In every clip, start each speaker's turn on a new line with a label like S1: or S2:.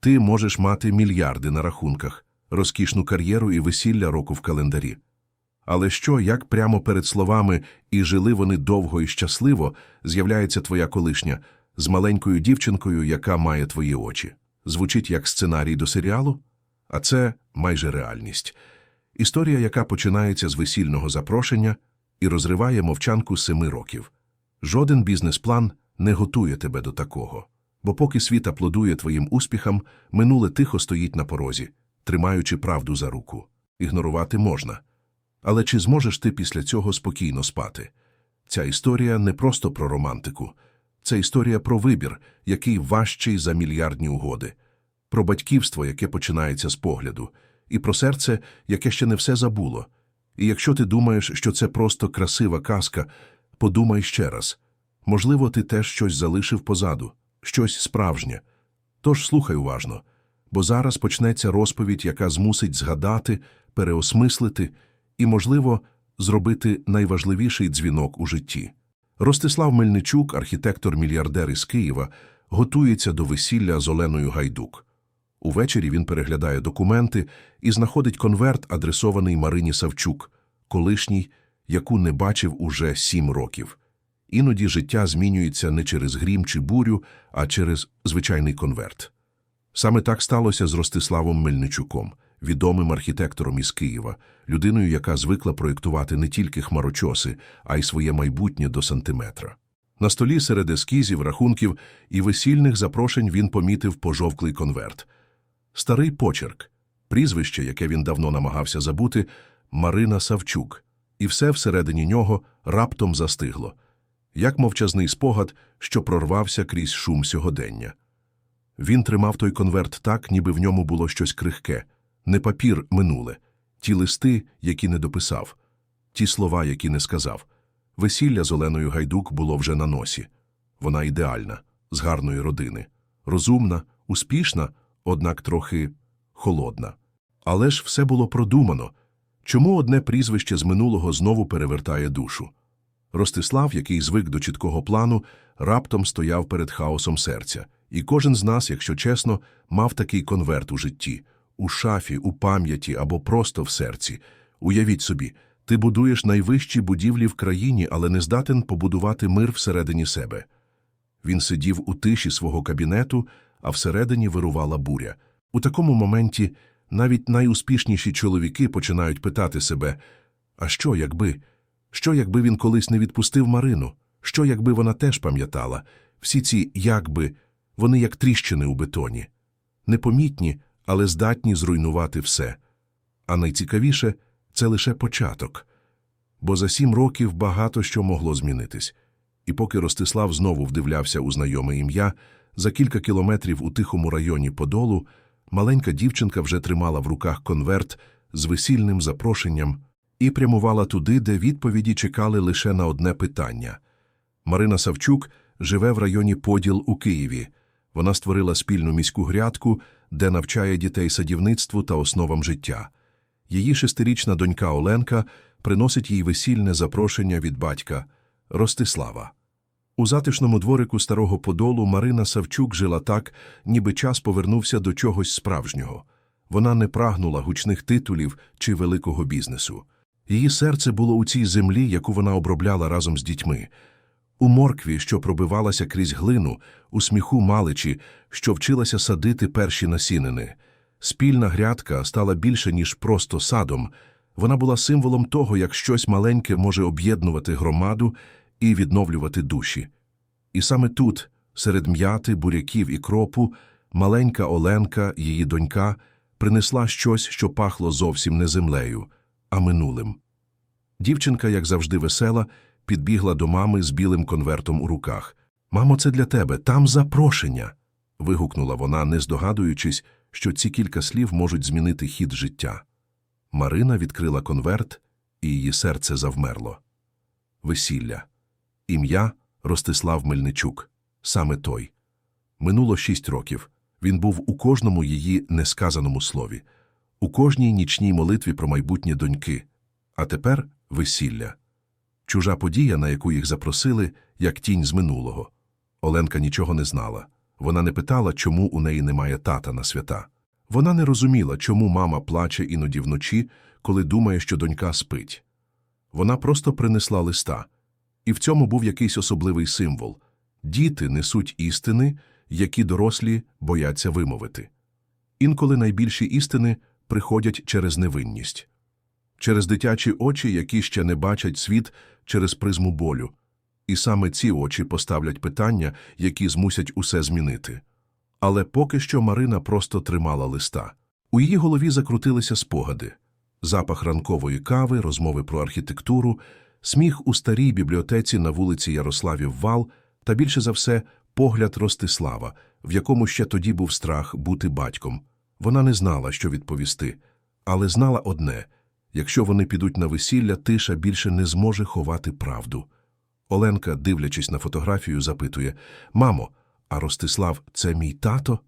S1: Ти можеш мати мільярди на рахунках, розкішну кар'єру і весілля року в календарі. Але що, як прямо перед словами «і жили вони довго і щасливо» з'являється твоя колишня з маленькою дівчинкою, яка має твої очі? Звучить як сценарій до серіалу? А це майже реальність. Історія, яка починається з весільного запрошення і розриває мовчанку семи років. Жоден бізнес-план не готує тебе до такого. Бо поки світ аплодує твоїм успіхам, минуле тихо стоїть на порозі, тримаючи правду за руку. Ігнорувати можна. Але чи зможеш ти після цього спокійно спати? Ця історія не просто про романтику. Це історія про вибір, який важчий за мільярдні угоди, про батьківство, яке починається з погляду, і про серце, яке ще не все забуло. І якщо ти думаєш, що це просто красива казка, подумай ще раз. Можливо, ти теж щось залишив позаду, щось справжнє. Тож слухай уважно, бо зараз почнеться розповідь, яка змусить згадати, переосмислити і, можливо, зробити найважливіший дзвінок у житті. Ростислав Мельничук, архітектор-мільярдер із Києва, готується до весілля з Оленою Гайдук. Увечері він переглядає документи і знаходить конверт, адресований Марині Савчук, колишній, яку не бачив уже сім років. Іноді життя змінюється не через грім чи бурю, а через звичайний конверт. Саме так сталося з Ростиславом Мельничуком, відомим архітектором із Києва, людиною, яка звикла проєктувати не тільки хмарочоси, а й своє майбутнє до сантиметра. На столі серед ескізів, рахунків і весільних запрошень він помітив пожовклий конверт. Старий почерк, прізвище, яке він давно намагався забути, Марина Савчук, і все всередині нього раптом застигло, як мовчазний спогад, що прорвався крізь шум сьогодення. Він тримав той конверт так, ніби в ньому було щось крихке, не папір минуле, ті листи, які не дописав, ті слова, які не сказав. Весілля з Оленою Гайдук було вже на носі. Вона ідеальна, з гарної родини, розумна, успішна, однак трохи холодна. Але ж все було продумано. Чому одне прізвище з минулого знову перевертає душу? Ростислав, який звик до чіткого плану, раптом стояв перед хаосом серця. І кожен з нас, якщо чесно, мав такий конверт у житті, у шафі, у пам'яті або просто в серці. Уявіть собі, ти будуєш найвищі будівлі в країні, але не здатен побудувати мир всередині себе. Він сидів у тиші свого кабінету, а всередині вирувала буря. У такому моменті навіть найуспішніші чоловіки починають питати себе, а що, якби? Що, якби він колись не відпустив Марину? Що, якби вона теж пам'ятала? Всі ці «якби» вони як тріщини у бетоні. Непомітні, але здатні зруйнувати все. А найцікавіше – це лише початок. Бо за сім років багато що могло змінитись. І поки Ростислав знову вдивлявся у знайоме ім'я, за кілька кілометрів у тихому районі Подолу маленька дівчинка вже тримала в руках конверт з весільним запрошенням і прямувала туди, де відповіді чекали лише на одне питання. Марина Савчук живе в районі Поділ у Києві. Вона створила спільну міську грядку, де навчає дітей садівництву та основам життя. Її шестирічна донька Оленка приносить їй весільне запрошення від батька Ростислава. У затишному дворику старого Подолу Марина Савчук жила так, ніби час повернувся до чогось справжнього. Вона не прагнула гучних титулів чи великого бізнесу. Її серце було у цій землі, яку вона обробляла разом з дітьми, у моркві, що пробивалася крізь глину, у сміху маличі, що вчилася садити перші насінини. Спільна грядка стала більше, ніж просто садом. Вона була символом того, як щось маленьке може об'єднувати громаду і відновлювати душі. І саме тут, серед м'яти, буряків і кропу, маленька Оленка, її донька, принесла щось, що пахло зовсім не землею, а минулим. Дівчинка, як завжди весела, підбігла до мами з білим конвертом у руках. Мамо, це для тебе, там запрошення. вигукнула вона, не здогадуючись, що ці кілька слів можуть змінити хід життя. Марина відкрила конверт, і її серце завмерло. Весілля. Ім'я Ростислав Мельничук. Саме той. Минуло шість років. Він був у кожному її несказаному слові, у кожній нічній молитві про майбутнє доньки. А тепер весілля. Чужа подія, на яку їх запросили, як тінь з минулого. Оленка нічого не знала. Вона не питала, чому у неї немає тата на свята. Вона не розуміла, чому мама плаче іноді вночі, коли думає, що донька спить. Вона просто принесла листа. І в цьому був якийсь особливий символ. Діти несуть істини, які дорослі бояться вимовити. Інколи найбільші істини приходять через невинність, через дитячі очі, які ще не бачать світ через призму болю. І саме ці очі поставлять питання, які змусять усе змінити. Але поки що Марина просто тримала листа. У її голові закрутилися спогади. Запах ранкової кави, розмови про архітектуру, сміх у старій бібліотеці на вулиці Ярославів Вал та, більше за все, погляд Ростислава, в якому ще тоді був страх бути батьком. Вона не знала, що відповісти, але знала одне – якщо вони підуть на весілля, тиша більше не зможе ховати правду. Оленка, дивлячись на фотографію, запитує «Мамо, а Ростислав – це мій тато?»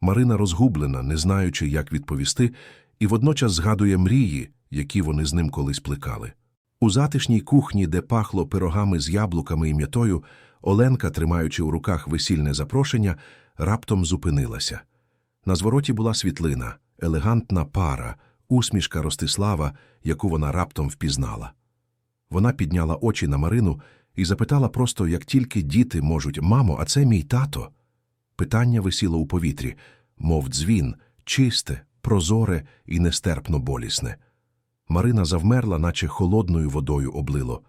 S1: Марина розгублена, не знаючи, як відповісти, і водночас згадує мрії, які вони з ним колись плекали. У затишній кухні, де пахло пирогами з яблуками і м'ятою, Оленка, тримаючи у руках весільне запрошення, раптом зупинилася. На звороті була світлина, елегантна пара, усмішка Ростислава, яку вона раптом впізнала. Вона підняла очі на Марину і запитала просто, як тільки діти можуть «Мамо, а це мій тато». Питання висіло у повітрі, мов дзвін, чисте, прозоре і нестерпно болісне. Марина завмерла, наче холодною водою облило.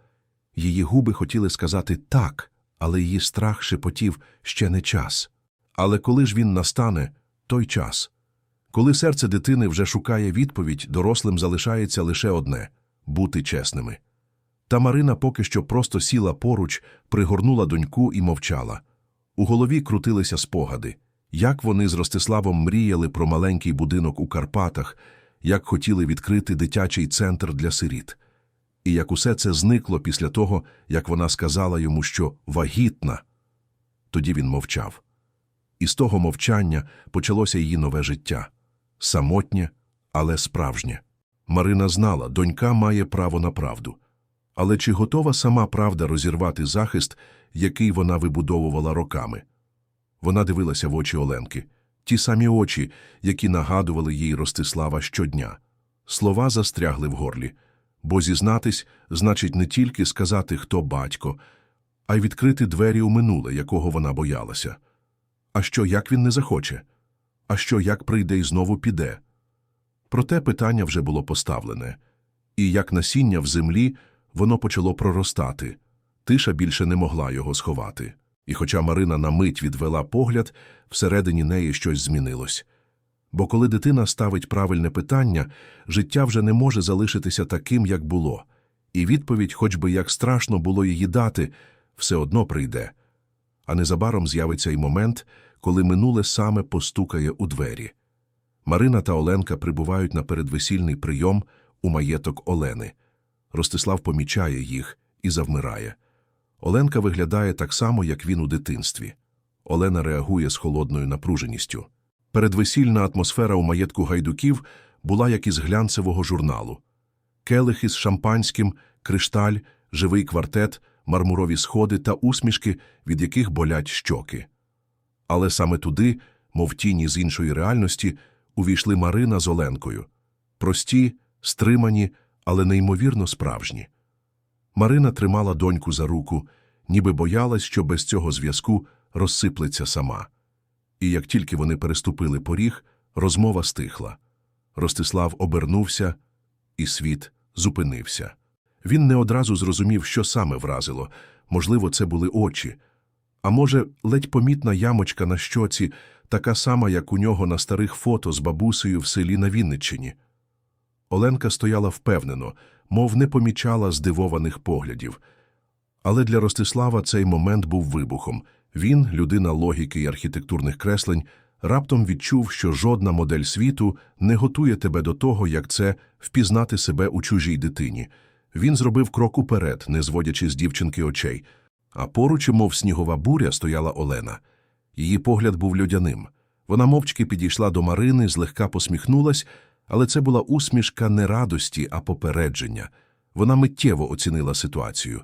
S1: Її губи хотіли сказати «так», але її страх шепотів «ще не час». Але коли ж він настане, той час. Коли серце дитини вже шукає відповідь, дорослим залишається лише одне – бути чесними. Та Марина поки що просто сіла поруч, пригорнула доньку і мовчала. У голові крутилися спогади. Як вони з Ростиславом мріяли про маленький будинок у Карпатах, як хотіли відкрити дитячий центр для сиріт. І як усе це зникло після того, як вона сказала йому, що вагітна. Тоді він мовчав. І з того мовчання почалося її нове життя. Самотнє, але справжнє. Марина знала, донька має право на правду. Але чи готова сама правда розірвати захист, який вона вибудовувала роками? Вона дивилася в очі Оленки, ті самі очі, які нагадували їй Ростислава щодня. Слова застрягли в горлі, бо зізнатись значить не тільки сказати, хто батько, а й відкрити двері у минуле, якого вона боялася. А що, як він не захоче? А що, як прийде і знову піде? Проте питання вже було поставлене, і як насіння в землі воно почало проростати. Тиша більше не могла його сховати. І хоча Марина на мить відвела погляд, всередині неї щось змінилось. Бо коли дитина ставить правильне питання, життя вже не може залишитися таким, як було, і відповідь, хоч би як страшно було її дати, все одно прийде. А незабаром з'явиться й момент, коли минуле саме постукає у двері. Марина та Оленка прибувають на передвесільний прийом у маєток Олени. Ростислав помічає їх і завмирає. Оленка виглядає так само, як він у дитинстві. Олена реагує з холодною напруженістю. Передвесільна атмосфера у маєтку гайдуків була як із глянцевого журналу. Келихи з шампанським, кришталь, живий квартет, мармурові сходи та усмішки, від яких болять щоки. Але саме туди, мов тіні з іншої реальності, увійшли Марина з Оленкою. Прості, стримані, але неймовірно справжні. Марина тримала доньку за руку, ніби боялась, що без цього зв'язку розсиплеться сама. І як тільки вони переступили поріг, розмова стихла. Ростислав обернувся, і світ зупинився. Він не одразу зрозумів, що саме вразило. Можливо, це були очі. А може, ледь помітна ямочка на щоці, така сама, як у нього на старих фото з бабусею в селі на Вінниччині. Оленка стояла впевнено, мов не помічала здивованих поглядів. Але для Ростислава цей момент був вибухом. Він, людина логіки і архітектурних креслень, раптом відчув, що жодна модель світу не готує тебе до того, як це впізнати себе у чужій дитині. Він зробив крок уперед, не зводячи з дівчинки очей. А поруч, мов снігова буря, стояла Олена. Її погляд був льодяним. Вона мовчки підійшла до Марини, злегка посміхнулась, але це була усмішка не радості, а попередження. Вона миттєво оцінила ситуацію.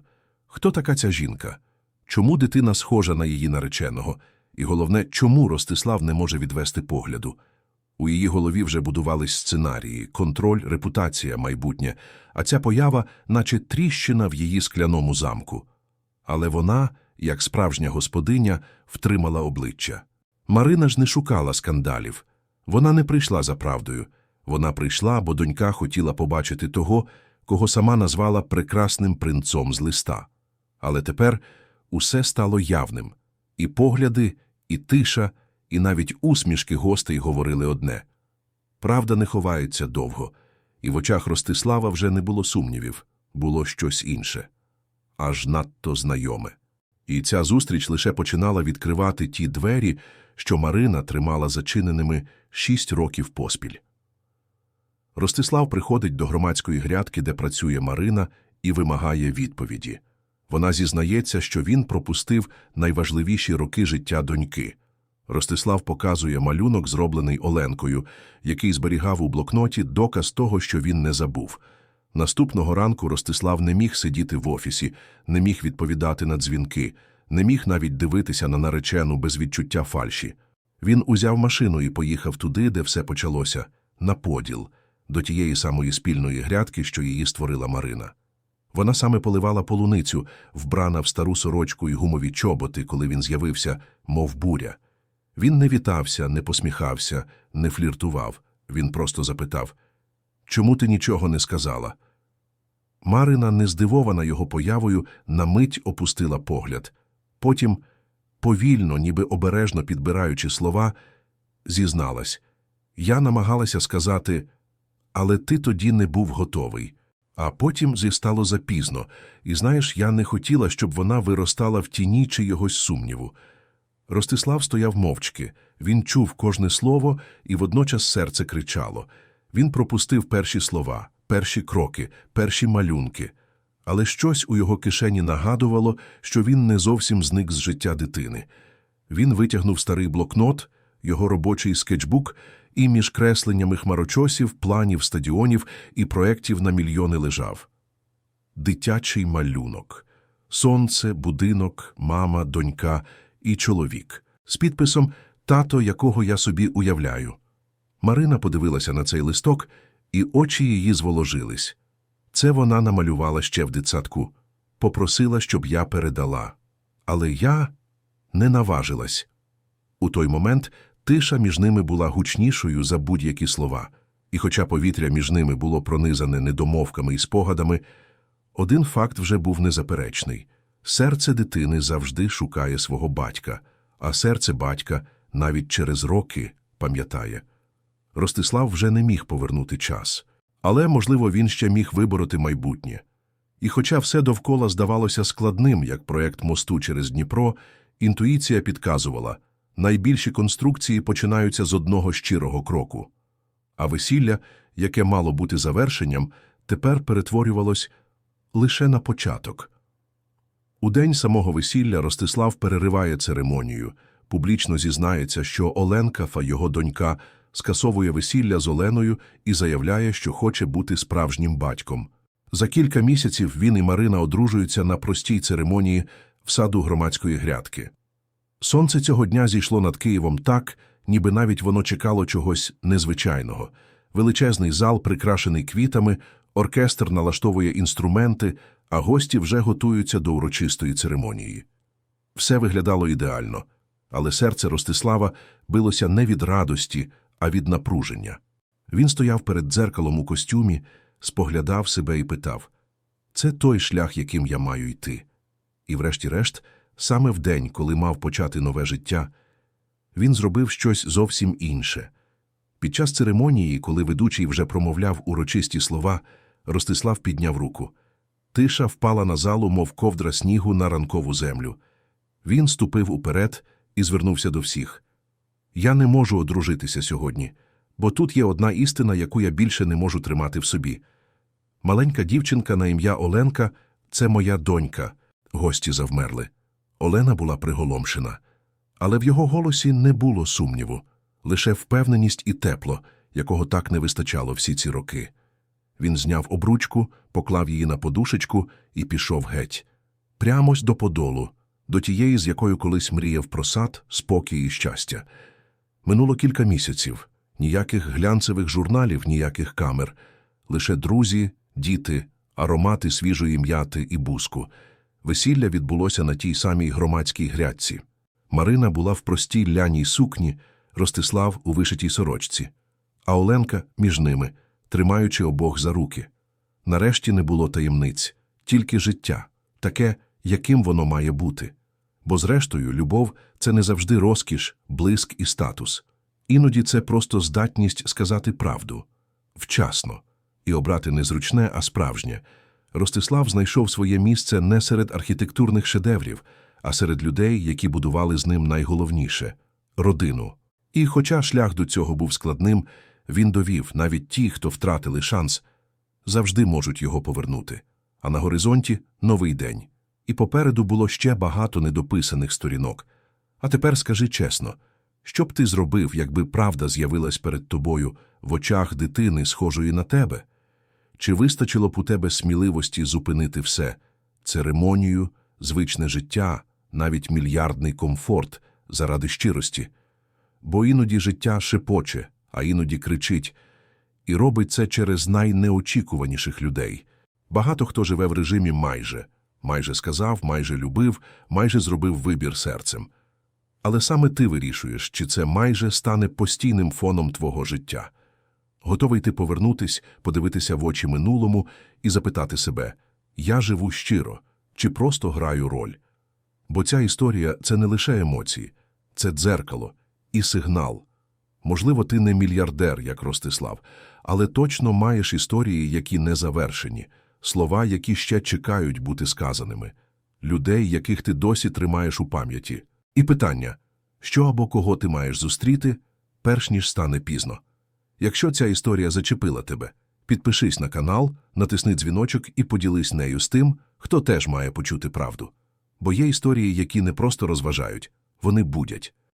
S1: Хто така ця жінка? Чому дитина схожа на її нареченого? І головне, чому Ростислав не може відвести погляду? У її голові вже будувались сценарії, контроль, репутація, майбутнє, а ця поява, наче тріщина в її скляному замку. Але вона, як справжня господиня, втримала обличчя. Марина ж не шукала скандалів. Вона не прийшла за правдою. Вона прийшла, бо донька хотіла побачити того, кого сама назвала прекрасним принцом з листа. Але тепер усе стало явним. І погляди, і тиша, і навіть усмішки гостей говорили одне. Правда не ховається довго, і в очах Ростислава вже не було сумнівів, було щось інше. Аж надто знайоме. І ця зустріч лише починала відкривати ті двері, що Марина тримала зачиненими шість років поспіль. Ростислав приходить до громадської грядки, де працює Марина, і вимагає відповіді. Вона зізнається, що він пропустив найважливіші роки життя доньки. Ростислав показує малюнок, зроблений Оленкою, який зберігав у блокноті доказ того, що він не забув. Наступного ранку Ростислав не міг сидіти в офісі, не міг відповідати на дзвінки, не міг навіть дивитися на наречену без відчуття фальші. Він узяв машину і поїхав туди, де все почалося, на поділ, до тієї самої спільної грядки, що її створила Марина. Вона саме поливала полуницю, вбрана в стару сорочку і гумові чоботи, коли він з'явився, мов буря. Він не вітався, не посміхався, не фліртував. Він просто запитав Чому ти нічого не сказала? Марина, не здивована його появою, на мить опустила погляд. Потім, повільно, ніби обережно підбираючи слова, зізналась. Я намагалася сказати, але ти тоді не був готовий. А потім зістало запізно, і знаєш, я не хотіла, щоб вона виростала в тіні чиєгось сумніву. Ростислав стояв мовчки. Він чув кожне слово, і водночас серце кричало. Він пропустив перші слова, перші кроки, перші малюнки. Але щось у його кишені нагадувало, що він не зовсім зник з життя дитини. Він витягнув старий блокнот, його робочий скетчбук, і між кресленнями хмарочосів, планів стадіонів і проєктів на мільйони лежав. Дитячий малюнок. Сонце, будинок, мама, донька і чоловік. З підписом «Тато, якого я собі уявляю». Марина подивилася на цей листок, і очі її зволожились. Це вона намалювала ще в дитсадку. Попросила, щоб я передала. Але я не наважилась. У той момент тиша між ними була гучнішою за будь-які слова, і хоча повітря між ними було пронизане недомовками і спогадами, один факт вже був незаперечний. Серце дитини завжди шукає свого батька, а серце батька навіть через роки пам'ятає. Ростислав вже не міг повернути час. Але, можливо, він ще міг вибороти майбутнє. І хоча все довкола здавалося складним, як проект мосту через Дніпро, інтуїція підказувала найбільші конструкції починаються з одного щирого кроку. А весілля, яке мало бути завершенням, тепер перетворювалось лише на початок. У день самого весілля Ростислав перериває церемонію, публічно зізнається, що Оленка, фа його донька, скасовує весілля з Оленою і заявляє, що хоче бути справжнім батьком. За кілька місяців він і Марина одружуються на простій церемонії в саду громадської грядки. Сонце цього дня зійшло над Києвом так, ніби навіть воно чекало чогось незвичайного. Величезний зал, прикрашений квітами, оркестр налаштовує інструменти, а гості вже готуються до урочистої церемонії. Все виглядало ідеально, але серце Ростислава билося не від радості, а від напруження. Він стояв перед дзеркалом у костюмі, споглядав себе і питав це той шлях, яким я маю йти. І, врешті-решт, саме в день, коли мав почати нове життя, він зробив щось зовсім інше. Під час церемонії, коли ведучий вже промовляв урочисті слова, Ростислав підняв руку. Тиша впала на залу, мов ковдра снігу на ранкову землю. Він ступив уперед і звернувся до всіх. Я не можу одружитися сьогодні, бо тут є одна істина, яку я більше не можу тримати в собі. Маленька дівчинка на ім'я Оленка це моя донька. Гості завмерли. Олена була приголомшена. Але в його голосі не було сумніву, лише впевненість і тепло, якого так не вистачало всі ці роки. Він зняв обручку, поклав її на подушечку і пішов геть. Прямось до подолу, до тієї, з якою колись мріяв про сад, спокій і щастя. Минуло кілька місяців, ніяких глянцевих журналів, ніяких камер, лише друзі, діти, аромати свіжої м'яти і буску. Весілля відбулося на тій самій громадській грядці. Марина була в простій ляній сукні, Ростислав у вишитій сорочці, а Оленка між ними, тримаючи обох за руки. Нарешті не було таємниць, тільки життя, таке, яким воно має бути. Бо, зрештою, любов це не завжди розкіш, блиск і статус. Іноді це просто здатність сказати правду вчасно і обрати не зручне, а справжнє. Ростислав знайшов своє місце не серед архітектурних шедеврів, а серед людей, які будували з ним найголовніше родину. І, хоча шлях до цього був складним, він довів, навіть ті, хто втратили шанс, завжди можуть його повернути. А на горизонті новий день. І попереду було ще багато недописаних сторінок. А тепер скажи чесно, що б ти зробив, якби правда з'явилась перед тобою в очах дитини, схожої на тебе? Чи вистачило б у тебе сміливості зупинити все церемонію, звичне життя, навіть мільярдний комфорт заради щирості? Бо іноді життя шепоче, а іноді кричить, і робить це через найнеочікуваніших людей. Багато хто живе в режимі майже, майже сказав, майже любив, майже зробив вибір серцем. Але саме ти вирішуєш, чи це майже стане постійним фоном твого життя. Готовий ти повернутись, подивитися в очі минулому і запитати себе «Я живу щиро, чи просто граю роль?» Бо ця історія – це не лише емоції, це дзеркало і сигнал. Можливо, ти не мільярдер, як Ростислав, але точно маєш історії, які не завершені, слова, які ще чекають бути сказаними, людей, яких ти досі тримаєш у пам'яті. І питання – що або кого ти маєш зустріти, перш ніж стане пізно. Якщо ця історія зачепила тебе, підпишись на канал, натисни дзвіночок і поділись нею з тим, хто теж має почути правду. Бо є історії, які не просто розважають, вони будять.